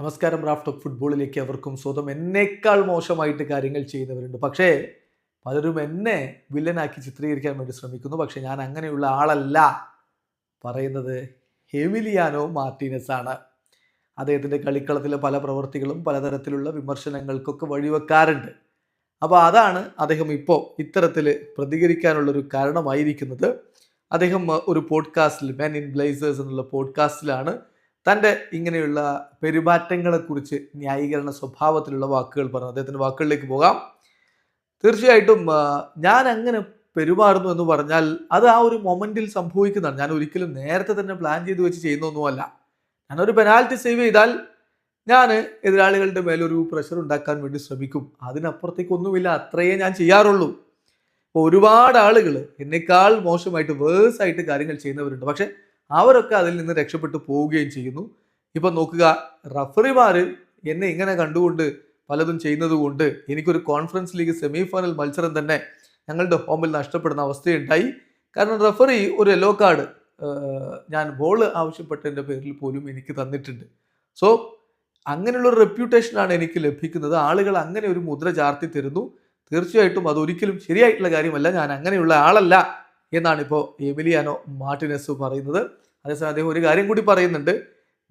നമസ്കാരം raft of ഫുട്ബോളിലേക്ക് അവർക്കും സ്വന്തം എന്നേക്കാൾ മോശമായിട്ട് കാര്യങ്ങൾ ചെയ്യുന്നവരുണ്ട്. പക്ഷേ പലരും എന്നെ വില്ലനാക്കി ചിത്രീകരിക്കാൻ വേണ്ടി ശ്രമിക്കുന്നു. പക്ഷേ ഞാൻ അങ്ങനെയുള്ള ആളല്ല. പറയുന്നത് ഹെമിലിയാനോ മാർട്ടീനസ് ആണ് അദ്ദേഹത്തിന്റെ കളിക്കളത്തിലെ പല പ്രവൃത്തികളും പലതരത്തിലുള്ള വിമർശനങ്ങൾക്കൊക്കെ വഴിവെക്കാറുണ്ട്. അപ്പോൾ അതാണ് അദ്ദേഹം ഇപ്പോൾ ഇത്തരത്തിൽ പ്രതികരിക്കാനുള്ളൊരു കാരണമായിരിക്കുന്നത്. അദ്ദേഹം ഒരു പോഡ്കാസ്റ്റിൽ മെൻ ഇൻ ബ്ലേസേഴ്സ് എന്നുള്ള പോഡ്കാസ്റ്റിലാണ് തന്റെ ഇങ്ങനെയുള്ള പെരുമാറ്റങ്ങളെക്കുറിച്ച് ന്യായീകരണ സ്വഭാവത്തിലുള്ള വാക്കുകൾ പറഞ്ഞു. അദ്ദേഹത്തിന്റെ വാക്കുകളിലേക്ക് പോകാം. തീർച്ചയായിട്ടും ഞാൻ അങ്ങനെ പെരുമാറുന്നു എന്ന് പറഞ്ഞാൽ അത് ആ ഒരു മൊമെന്റിൽ സംഭവിക്കുന്നതാണ്. ഞാൻ ഒരിക്കലും നേരത്തെ തന്നെ പ്ലാൻ ചെയ്ത് വെച്ച് ചെയ്യുന്നൊന്നുമല്ല. ഞാനൊരു പെനാൽറ്റി സേവ് ചെയ്താൽ ഞാൻ എതിരാളികളുടെ മേലൊരു പ്രഷർ ഉണ്ടാക്കാൻ വേണ്ടി ശ്രമിക്കും. അതിനപ്പുറത്തേക്കൊന്നുമില്ല അത്രയേ ഞാൻ ചെയ്യാറുള്ളൂ. ഇപ്പോൾ ഒരുപാട് ആളുകൾ എന്നേക്കാൾ മോശമായിട്ട് വേഴ്സായിട്ട് കാര്യങ്ങൾ ചെയ്യുന്നവരുണ്ട്. പക്ഷെ അവരൊക്കെ അതിൽ നിന്ന് രക്ഷപ്പെട്ടു പോവുകയും ചെയ്യുന്നു. ഇപ്പം നോക്കുക റഫറിമാർ എന്നെ ഇങ്ങനെ കണ്ടുകൊണ്ട് പലതും ചെയ്യുന്നത് കൊണ്ട് എനിക്കൊരു കോൺഫറൻസ് ലീഗ് സെമി ഫൈനൽ മത്സരം തന്നെ ഞങ്ങളുടെ ഹോമിൽ നഷ്ടപ്പെടുന്ന അവസ്ഥയുണ്ടായി. കാരണം റഫറി ഒരു യെല്ലോ കാർഡ് ഞാൻ ബോൾ ആവശ്യപ്പെട്ടതിന്റെ പേരിൽ പോലും എനിക്ക് തന്നിട്ടുണ്ട്. സോ അങ്ങനെയുള്ള ഒരു റെപ്യൂട്ടേഷനാണ് എനിക്ക് ലഭിക്കുന്നത്. ആളുകൾ അങ്ങനെ ഒരു മുദ്ര ചാർത്തി തരുന്നു. തീർച്ചയായിട്ടും അതൊരിക്കലും ശരിയായിട്ടുള്ള കാര്യമല്ല. ഞാൻ അങ്ങനെയുള്ള ആളല്ല. എന്നാണ് ഇപ്പോൾ എമിലിയാനോ മാർട്ടിനസ് പറയുന്നത്. അതേസമയം അദ്ദേഹം ഒരു കാര്യം കൂടി പറയുന്നുണ്ട്.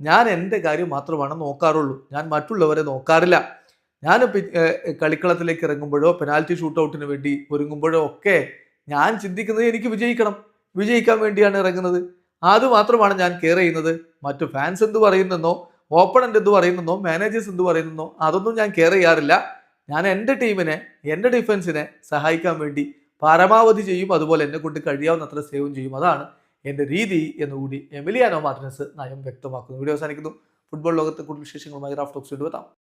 ഞാൻ എന്റെ കാര്യം മാത്രമാണ് നോക്കാറുള്ളൂ. ഞാൻ മറ്റുള്ളവരെ നോക്കാറില്ല. ഞാൻ കളിക്കളത്തിലേക്ക് ഇറങ്ങുമ്പോഴോ പെനാൽറ്റി ഷൂട്ടൗട്ടിന് വേണ്ടി ഒരുങ്ങുമ്പോഴോ ഒക്കെ ഞാൻ ചിന്തിക്കുന്നത് എനിക്ക് വിജയിക്കണം. വിജയിക്കാൻ വേണ്ടിയാണ് ഇറങ്ങുന്നത്. അതുമാത്രമാണ് ഞാൻ കെയർ ചെയ്യുന്നത്. മറ്റു ഫാൻസ് എന്ത് പറയുന്നെന്നോ ഓപ്പണന്റ് എന്ത് പറയുന്നെന്നോ മാനേജേഴ്സ് എന്ത് പറയുന്നെന്നോ അതൊന്നും ഞാൻ കെയർ ചെയ്യാറില്ല. ഞാൻ എന്റെ ടീമിനെ എന്റെ ഡിഫൻസിനെ സഹായിക്കാൻ വേണ്ടി പരമാവധി ചെയ്യും അതുപോലെ എന്നെ കൊണ്ട് കഴിയാവുന്നത്ര സേവും ചെയ്യും. അതാണ് എന്റെ രീതി എന്നുകൂടി എമിലിയാനോ മാർട്ടിനസ് നയം വ്യക്തമാക്കുന്നു. വീഡിയോ അവസാനിക്കുന്നു. ഫുട്ബോൾ ലോകത്തെ കൂടുതൽ വിശേഷങ്ങളുമായി റാഫ് ടോക്സ് എത്താം.